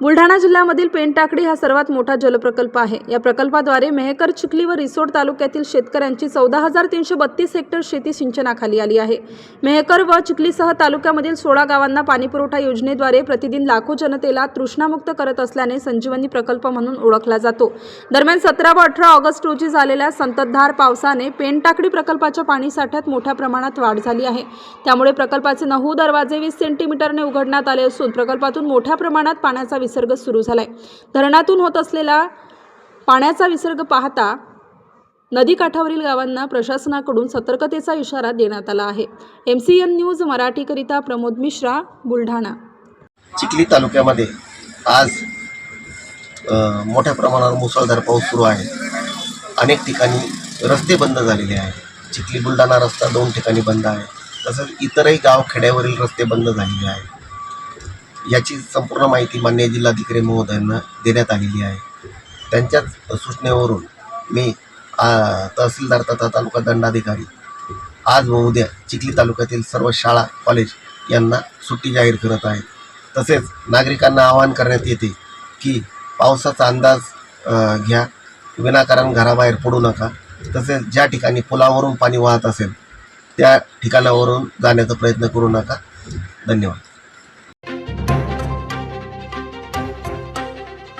Buldhana जिल्ह्यामधील पेनटाकडी हा सर्वात मोठा जलप्रकल्प आहे. या प्रकल्पाद्वारे मेहकर चिखली व रिसोड तालुक्यातील शेतकऱ्यांची चौदा हजार तीनशे बत्तीस हेक्टर शेती सिंचनाखाली आली आहे. मेहकर व चिखलीसह तालुक्यामधील सोळा गावांना पाणीपुरवठा योजनेद्वारे प्रतिदिन लाखो जनतेला तृष्णामुक्त करत असल्याने संजीवनी प्रकल्प म्हणून ओळखला जातो. दरम्यान सतरा व अठरा ऑगस्ट रोजी झालेल्या संततधार पावसाने पेनटाकडी प्रकल्पाच्या पाणीसाठ्यात मोठ्या प्रमाणात वाढ झाली आहे. त्यामुळे प्रकल्पाचे नऊ दरवाजे वीस सेंटीमीटरने उघडण्यात आले असून प्रकल्पातून मोठ्या प्रमाणात पाण्याचा विसर्ग सुरू झालाय. धरणातून होत असलेला पाण्याचा विसर्ग पाहता नदीकाठावरील गावांना प्रशासनाकडून सतर्कतेचा इशारा देण्यात आला आहे. एम सी एन न्यूज मराठीकरिता प्रमोद मिश्रा बुलढाणा. चिखली तालुक्यामध्ये आज मोठ्या प्रमाणावर मुसळधार पाऊस सुरू आहे. अनेक ठिकाणी रस्ते बंद झालेले आहेत. चिखली बुलढाणा रस्ता दोन ठिकाणी बंद आहे. तसंच इतरही गाव खेड्यावरील रस्ते बंद झालेले आहेत. याची संपूर्ण माहिती मान्य जिल्हाधिकारी महोदयांना देण्यात आलेली आहे. त्यांच्याच सूचनेवरून मी तहसीलदार तथा तालुका दंडाधिकारी आज व उद्या चिखली तालुक्यातील सर्व शाळा कॉलेज यांना सुट्टी जाहीर करत आहे तसेच नागरिकांना आवाहन करण्यात येते की पावसाचा अंदाज घ्या. विनाकारण घराबाहेर पडू नका. तसेच ज्या ठिकाणी पुलावरून पाणी वाहत असेल त्या ठिकाणावरून जाण्याचा प्रयत्न करू नका. धन्यवाद.